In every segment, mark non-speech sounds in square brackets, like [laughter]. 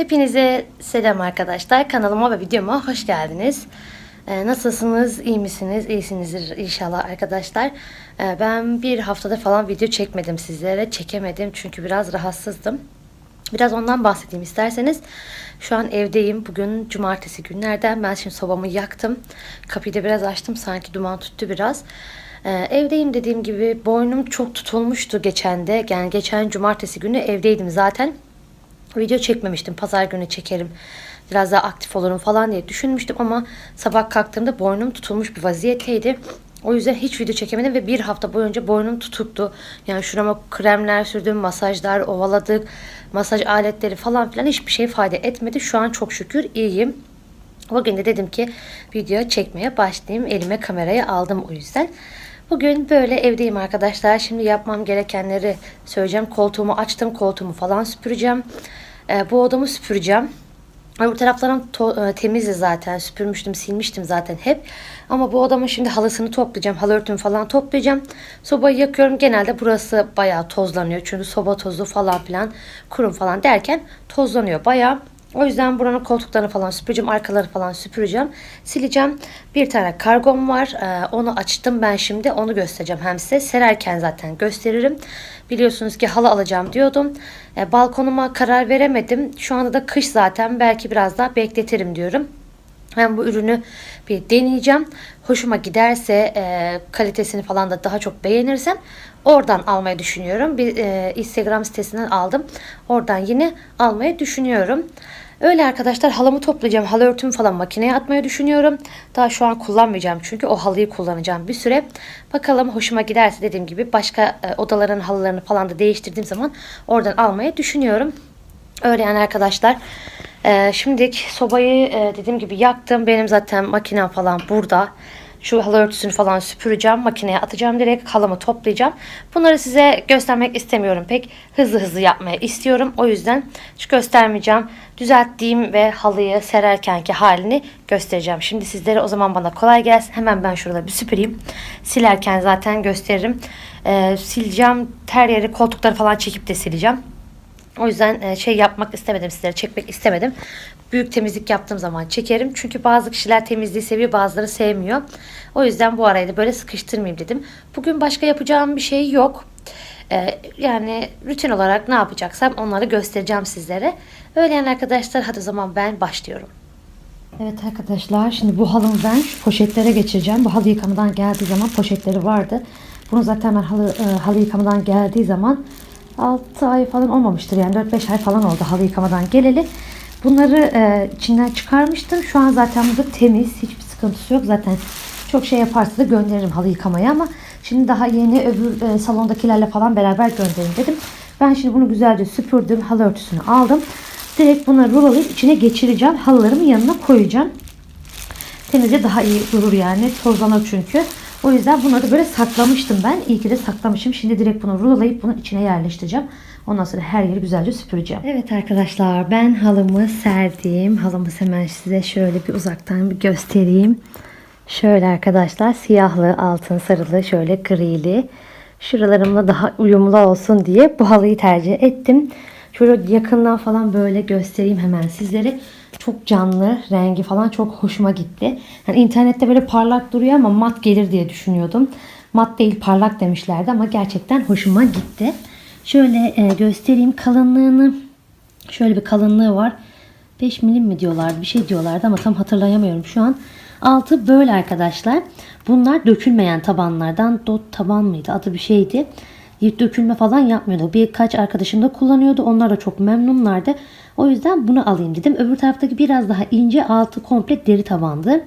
Hepinize selam arkadaşlar. Kanalıma ve videoma hoş geldiniz. Ee, nasılsınız? İyi misiniz? İyisinizdir inşallah arkadaşlar. Ee, ben bir haftada falan video çekmedim sizlere. Çekemedim çünkü biraz rahatsızdım. Biraz ondan bahsedeyim isterseniz. Şu an evdeyim. Bugün cumartesi günlerden. Ben şimdi sobamı yaktım. Kapıyı da biraz açtım. Sanki duman tuttu biraz. Ee, evdeyim dediğim gibi boynum çok tutulmuştu geçen de. Yani geçen cumartesi günü evdeydim zaten. Video çekmemiştim. Pazar günü çekerim. Biraz daha aktif olurum falan diye düşünmüştüm ama sabah kalktığımda boynum tutulmuş bir vaziyetteydi. O yüzden hiç video çekemedim ve bir hafta boyunca boynum tutuktu. Yani şurama kremler sürdüm, masajlar ovaladık, masaj aletleri falan filan hiçbir şey fayda etmedi. Şu an çok şükür iyiyim. Bugün de dedim ki video çekmeye başlayayım. Elime kamerayı aldım o yüzden. Bugün böyle evdeyim arkadaşlar. Şimdi yapmam gerekenleri söyleyeceğim. Koltuğumu açtım. Koltuğumu falan süpüreceğim. Ee, bu odamı süpüreceğim. Öbür taraflarım to- e, temizdi zaten. Süpürmüştüm, silmiştim zaten hep. Ama bu odamın şimdi halısını toplayacağım. Halı örtümü falan toplayacağım. Sobayı yakıyorum. Genelde burası bayağı tozlanıyor. Çünkü soba tozu falan filan kurum falan derken tozlanıyor bayağı. O yüzden buranın koltuklarını falan süpüreceğim. Arkaları falan süpüreceğim. Sileceğim. Bir tane kargom var. Ee, onu açtım ben şimdi. Onu göstereceğim hem size. Sererken zaten gösteririm. Biliyorsunuz ki halı alacağım diyordum. Ee, balkonuma karar veremedim. Şu anda da kış zaten. Belki biraz daha bekletirim diyorum. Ben bu ürünü bir deneyeceğim. Hoşuma giderse e, kalitesini falan da daha çok beğenirsem oradan almayı düşünüyorum. Bir e, Instagram sitesinden aldım. Oradan yine almayı düşünüyorum. Öyle arkadaşlar halımı toplayacağım. Halı örtümü falan makineye atmayı düşünüyorum. Daha şu an kullanmayacağım çünkü o halıyı kullanacağım bir süre. Bakalım hoşuma giderse dediğim gibi başka e, odaların halılarını falan da değiştirdiğim zaman oradan almayı düşünüyorum. Öyle yani arkadaşlar. Ee, şimdilik sobayı e, dediğim gibi yaktım. Benim zaten makinem falan burada. Şu halı örtüsünü falan süpüreceğim. Makineye atacağım direkt. Halımı toplayacağım. Bunları size göstermek istemiyorum pek. Hızlı hızlı yapmaya istiyorum. O yüzden hiç göstermeyeceğim. Düzelttiğim ve halıyı sererkenki halini göstereceğim. Şimdi sizlere o zaman bana kolay gelsin. Hemen ben şurada bir süpüreyim. Silerken zaten gösteririm. Ee, sileceğim. Ter yeri koltukları falan çekip de sileceğim. O yüzden e, şey yapmak istemedim sizlere çekmek istemedim. Büyük temizlik yaptığım zaman çekerim. Çünkü bazı kişiler temizliği seviyor bazıları sevmiyor. O yüzden bu arayı da böyle sıkıştırmayayım dedim. Bugün başka yapacağım bir şey yok. E, yani rutin olarak ne yapacaksam onları göstereceğim sizlere. Öyle yani arkadaşlar hadi o zaman ben başlıyorum. Evet arkadaşlar şimdi bu halımı ben poşetlere geçireceğim. Bu halı yıkamadan geldiği zaman poşetleri vardı. Bunu zaten ben halı, e, halı yıkamadan geldiği zaman 6 ay falan olmamıştır yani 4-5 ay falan oldu halı yıkamadan geleli. Bunları e, içinden çıkarmıştım. Şu an zaten burada temiz. Hiçbir sıkıntısı yok. Zaten çok şey yaparsa da gönderirim halı yıkamaya ama şimdi daha yeni öbür e, salondakilerle falan beraber gönderin dedim. Ben şimdi bunu güzelce süpürdüm. Halı örtüsünü aldım. Direkt bunları rulolayıp içine geçireceğim. Halılarımın yanına koyacağım. Temizce daha iyi durur yani. Tozlanır çünkü. O yüzden bunları böyle saklamıştım ben. İyi ki de saklamışım. Şimdi direkt bunu rulolayıp bunun içine yerleştireceğim. Ondan sonra her yeri güzelce süpüreceğim. Evet arkadaşlar ben halımı serdim. Halımı hemen size şöyle bir uzaktan bir göstereyim. Şöyle arkadaşlar siyahlı, altın sarılı, şöyle grili. Şuralarımla daha uyumlu olsun diye bu halıyı tercih ettim. Şöyle yakından falan böyle göstereyim hemen sizlere. Çok canlı, rengi falan çok hoşuma gitti. Yani internette böyle parlak duruyor ama mat gelir diye düşünüyordum. Mat değil parlak demişlerdi ama gerçekten hoşuma gitti. Şöyle e, göstereyim kalınlığını. Şöyle bir kalınlığı var. 5 milim mi diyorlar bir şey diyorlardı ama tam hatırlayamıyorum şu an. Altı böyle arkadaşlar. Bunlar dökülmeyen tabanlardan. Dot taban mıydı adı bir şeydi. Dökülme falan yapmıyordu. Birkaç arkadaşım da kullanıyordu. Onlar da çok memnunlardı. O yüzden bunu alayım dedim. Öbür taraftaki biraz daha ince altı komple deri tabandı.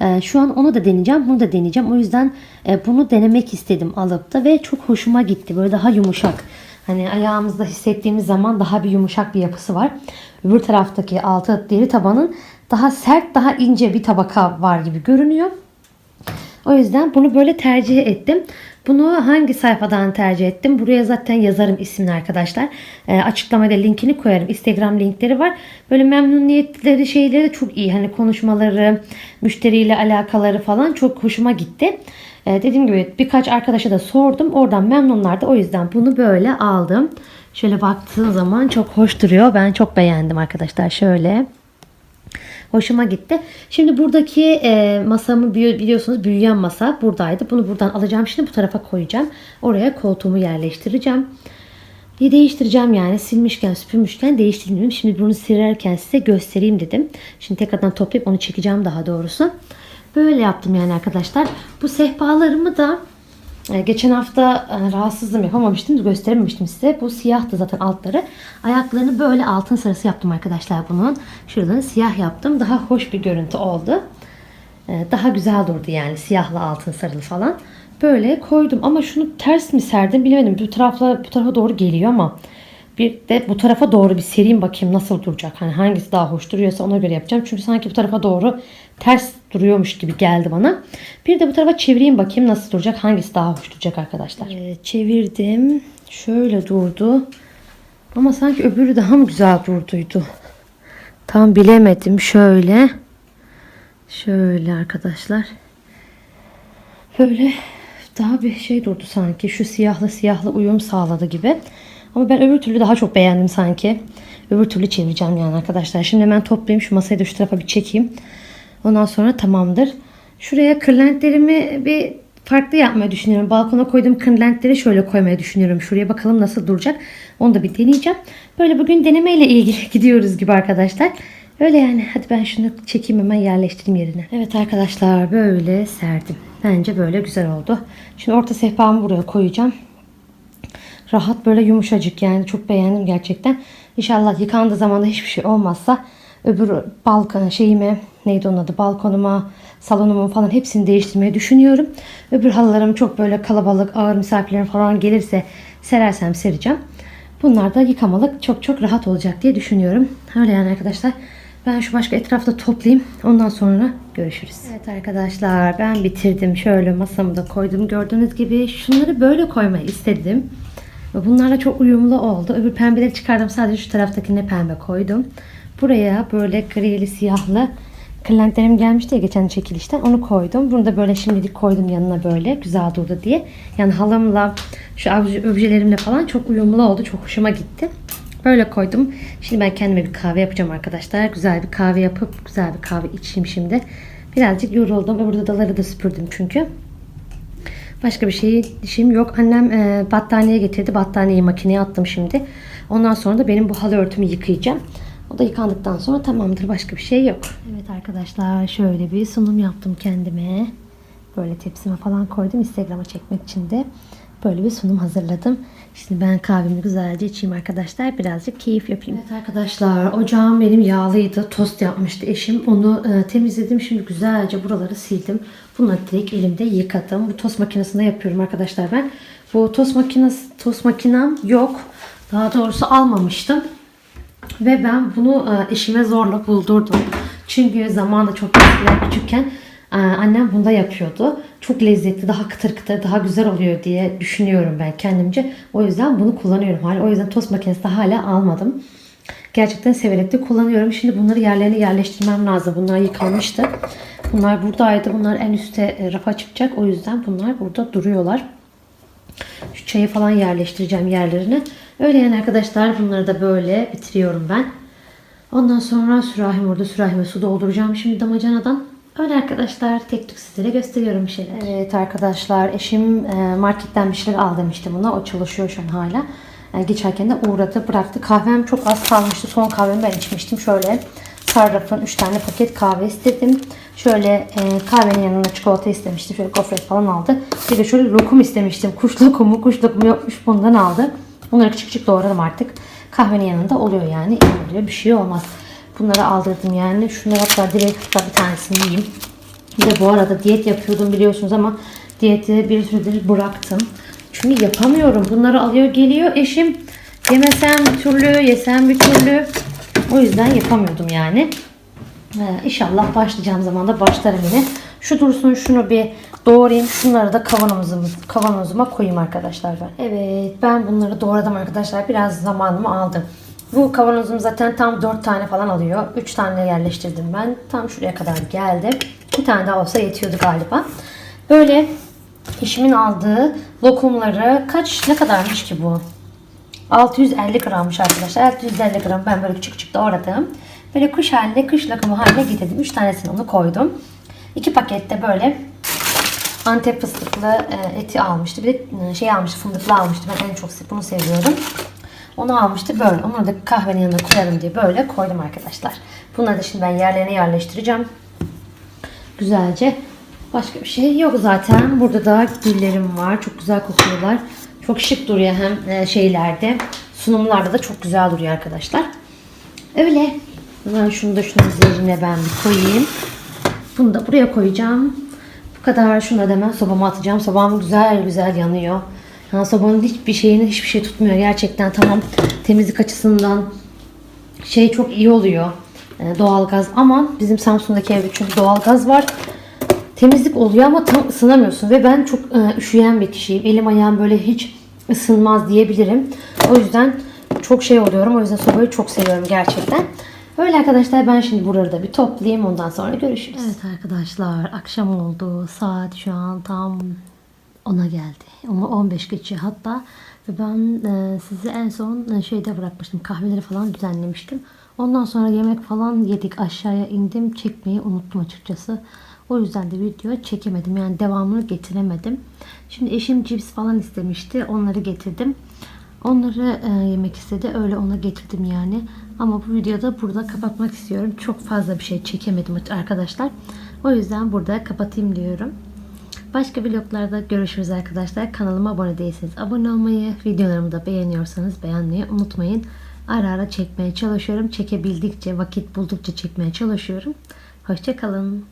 Ee, şu an onu da deneyeceğim. Bunu da deneyeceğim. O yüzden e, bunu denemek istedim alıp da ve çok hoşuma gitti. Böyle daha yumuşak. Hani ayağımızda hissettiğimiz zaman daha bir yumuşak bir yapısı var. Öbür taraftaki altı deri tabanın daha sert, daha ince bir tabaka var gibi görünüyor. O yüzden bunu böyle tercih ettim. Bunu hangi sayfadan tercih ettim? Buraya zaten yazarım ismini arkadaşlar. E, açıklamada linkini koyarım. Instagram linkleri var. Böyle memnuniyetleri şeyleri de çok iyi. Hani konuşmaları, müşteriyle alakaları falan çok hoşuma gitti. E, dediğim gibi birkaç arkadaşa da sordum. Oradan memnunlardı. O yüzden bunu böyle aldım. Şöyle baktığın zaman çok hoş duruyor. Ben çok beğendim arkadaşlar. Şöyle. Hoşuma gitti. Şimdi buradaki e, masamı biliyorsunuz büyüyen masa buradaydı. Bunu buradan alacağım. Şimdi bu tarafa koyacağım. Oraya koltuğumu yerleştireceğim. Bir değiştireceğim yani silmişken süpürmüşken değiştireyim dedim. Şimdi bunu silerken size göstereyim dedim. Şimdi tekrardan toplayıp onu çekeceğim daha doğrusu. Böyle yaptım yani arkadaşlar. Bu sehpalarımı da Geçen hafta e, rahatsızlığım yapamamıştım, gösterememiştim size. Bu siyahtı zaten altları. Ayaklarını böyle altın sarısı yaptım arkadaşlar bunun. Şuralarını siyah yaptım. Daha hoş bir görüntü oldu. E, Daha güzel durdu yani siyahla altın sarılı falan. Böyle koydum ama şunu ters mi serdim bilemedim. Bu tarafla bu tarafa doğru geliyor ama bir de bu tarafa doğru bir sereyim bakayım nasıl duracak. Hani hangisi daha hoş duruyorsa ona göre yapacağım. Çünkü sanki bu tarafa doğru ters duruyormuş gibi geldi bana. Bir de bu tarafa çevireyim bakayım nasıl duracak. Hangisi daha hoş duracak arkadaşlar. Ee, çevirdim. Şöyle durdu. Ama sanki öbürü daha mı güzel durduydu? Tam bilemedim. Şöyle. Şöyle arkadaşlar. Böyle daha bir şey durdu sanki. Şu siyahla siyahla uyum sağladı gibi. Ama ben öbür türlü daha çok beğendim sanki. Öbür türlü çevireceğim yani arkadaşlar. Şimdi hemen toplayayım. Şu masayı da şu tarafa bir çekeyim. Ondan sonra tamamdır. Şuraya kırlentlerimi bir farklı yapmayı düşünüyorum. Balkona koyduğum kırlentleri şöyle koymayı düşünüyorum. Şuraya bakalım nasıl duracak. Onu da bir deneyeceğim. Böyle bugün denemeyle ilgili [laughs] gidiyoruz gibi arkadaşlar. Öyle yani. Hadi ben şunu çekeyim hemen yerleştireyim yerine. Evet arkadaşlar böyle serdim. Bence böyle güzel oldu. Şimdi orta sehpamı buraya koyacağım. Rahat böyle yumuşacık yani çok beğendim gerçekten. İnşallah yıkandığı zaman da hiçbir şey olmazsa öbür balkon şeyime neydi onun adı balkonuma salonumu falan hepsini değiştirmeyi düşünüyorum. Öbür halılarım çok böyle kalabalık ağır misafirlerim falan gelirse serersem sereceğim. Bunlar da yıkamalık çok çok rahat olacak diye düşünüyorum. Öyle yani arkadaşlar. Ben şu başka etrafta toplayayım. Ondan sonra görüşürüz. Evet arkadaşlar ben bitirdim. Şöyle masamı da koydum. Gördüğünüz gibi şunları böyle koymayı istedim. Bunlarla çok uyumlu oldu. Öbür pembeleri çıkardım. Sadece şu taraftakine pembe koydum. Buraya böyle grili siyahlı kırlentlerim gelmişti ya geçen çekilişten. Onu koydum. Bunu da böyle şimdilik koydum yanına böyle. Güzel durdu diye. Yani halımla şu obje- objelerimle falan çok uyumlu oldu. Çok hoşuma gitti. Böyle koydum. Şimdi ben kendime bir kahve yapacağım arkadaşlar. Güzel bir kahve yapıp güzel bir kahve içeyim şimdi. Birazcık yoruldum. Öbür odaları da süpürdüm çünkü. Başka bir şey işim yok. Annem e, battaniye getirdi. Battaniyeyi makineye attım şimdi. Ondan sonra da benim bu halı örtümü yıkayacağım. Da yıkandıktan sonra tamamdır. Başka bir şey yok. Evet arkadaşlar şöyle bir sunum yaptım kendime. Böyle tepsime falan koydum. Instagram'a çekmek için de böyle bir sunum hazırladım. Şimdi ben kahvemi güzelce içeyim arkadaşlar. Birazcık keyif yapayım. Evet arkadaşlar ocağım benim yağlıydı. Tost yapmıştı eşim. Onu e, temizledim. Şimdi güzelce buraları sildim. Bunları direkt elimde yıkadım. Bu tost makinesinde yapıyorum arkadaşlar ben. Bu tost makinesi, tost makinem yok. Daha doğrusu almamıştım. Ve ben bunu e, eşime zorla buldurdum. Çünkü zamanında çok eskiden küçükken e, annem bunda yapıyordu. Çok lezzetli, daha kıtır kıtır, daha güzel oluyor diye düşünüyorum ben kendimce. O yüzden bunu kullanıyorum hala. O yüzden tost makinesi de hala almadım. Gerçekten severek de kullanıyorum. Şimdi bunları yerlerine yerleştirmem lazım. Bunlar yıkanmıştı. Bunlar buradaydı. Bunlar en üstte e, rafa çıkacak. O yüzden bunlar burada duruyorlar. Şu çayı falan yerleştireceğim yerlerine. Öyle yani arkadaşlar bunları da böyle bitiriyorum ben. Ondan sonra sürahim orada sürahime su dolduracağım şimdi damacanadan. Öyle arkadaşlar tek tek sizlere gösteriyorum bir şeyler. Evet arkadaşlar eşim e, marketten bir şeyler al demişti buna. O çalışıyor şu an hala. E, Geçerken de uğradı bıraktı. Kahvem çok az kalmıştı. Son kahvemi ben içmiştim. Şöyle Sarraf'ın 3 tane paket kahve istedim. Şöyle e, kahvenin yanına çikolata istemiştim. Şöyle gofret falan aldı. Bir de şöyle lokum istemiştim. Kuş lokumu, kuş lokumu yokmuş bundan aldı. Bunları küçük küçük doğradım artık. Kahvenin yanında oluyor yani. İyi oluyor. Bir şey olmaz. Bunları aldırdım yani. Şunları hatta direkt hatta bir tanesini yiyeyim. Bir de bu arada diyet yapıyordum biliyorsunuz ama diyeti bir süredir bıraktım. Çünkü yapamıyorum. Bunları alıyor geliyor eşim. Yemesem bir türlü, yesem bir türlü. O yüzden yapamıyordum yani. Ee, inşallah başlayacağım zaman da başlarım yine. Şu dursun şunu bir doğrayayım. Şunları da kavanozuma, kavanozuma koyayım arkadaşlar ben. Evet ben bunları doğradım arkadaşlar. Biraz zamanımı aldım. Bu kavanozum zaten tam 4 tane falan alıyor. 3 tane yerleştirdim ben. Tam şuraya kadar geldi. Bir tane daha olsa yetiyordu galiba. Böyle eşimin aldığı lokumları kaç ne kadarmış ki bu? 650 grammış arkadaşlar. 650 gram ben böyle küçük küçük doğradım. Böyle kuş haline, kuş lokumu haline getirdim. 3 tanesini onu koydum. 2 pakette böyle Antep fıstıklı e, eti almıştı. Bir de e, şey almıştı, fındıklı almıştı. Ben en çok bunu seviyorum. Onu almıştı böyle. Onu da kahvenin yanına koyalım diye böyle koydum arkadaşlar. Bunları da şimdi ben yerlerine yerleştireceğim. Güzelce. Başka bir şey yok zaten. Burada da güllerim var. Çok güzel kokuyorlar. Çok şık duruyor hem e, şeylerde. Sunumlarda da çok güzel duruyor arkadaşlar. Öyle. Ben şunu da şunun üzerine ben bir koyayım. Bunu da buraya koyacağım. Bu kadar şunu da hemen sobama atacağım. Sobam güzel güzel yanıyor. Yani sobanın hiçbir şeyini hiçbir şey tutmuyor. Gerçekten tamam temizlik açısından şey çok iyi oluyor. Ee, doğalgaz ama bizim Samsun'daki evde çünkü doğalgaz var. Temizlik oluyor ama tam ısınamıyorsun ve ben çok e, üşüyen bir kişiyim. Elim ayağım böyle hiç ısınmaz diyebilirim. O yüzden çok şey oluyorum. O yüzden sobayı çok seviyorum gerçekten. Öyle arkadaşlar ben şimdi buraları da bir toplayayım ondan sonra görüşürüz. Evet arkadaşlar akşam oldu. Saat şu an tam 10'a geldi. Ama 15 geçiyor hatta. Ve ben e, sizi en son e, şeyde bırakmıştım. Kahveleri falan düzenlemiştim. Ondan sonra yemek falan yedik. Aşağıya indim. Çekmeyi unuttum açıkçası. O yüzden de video çekemedim. Yani devamını getiremedim. Şimdi eşim cips falan istemişti. Onları getirdim. Onları e, yemek istedi. Öyle ona getirdim yani. Ama bu videoda burada kapatmak istiyorum. Çok fazla bir şey çekemedim arkadaşlar. O yüzden burada kapatayım diyorum. Başka vloglarda görüşürüz arkadaşlar. Kanalıma abone değilseniz abone olmayı, videolarımı da beğeniyorsanız beğenmeyi unutmayın. Ara ara çekmeye çalışıyorum. Çekebildikçe, vakit buldukça çekmeye çalışıyorum. Hoşçakalın.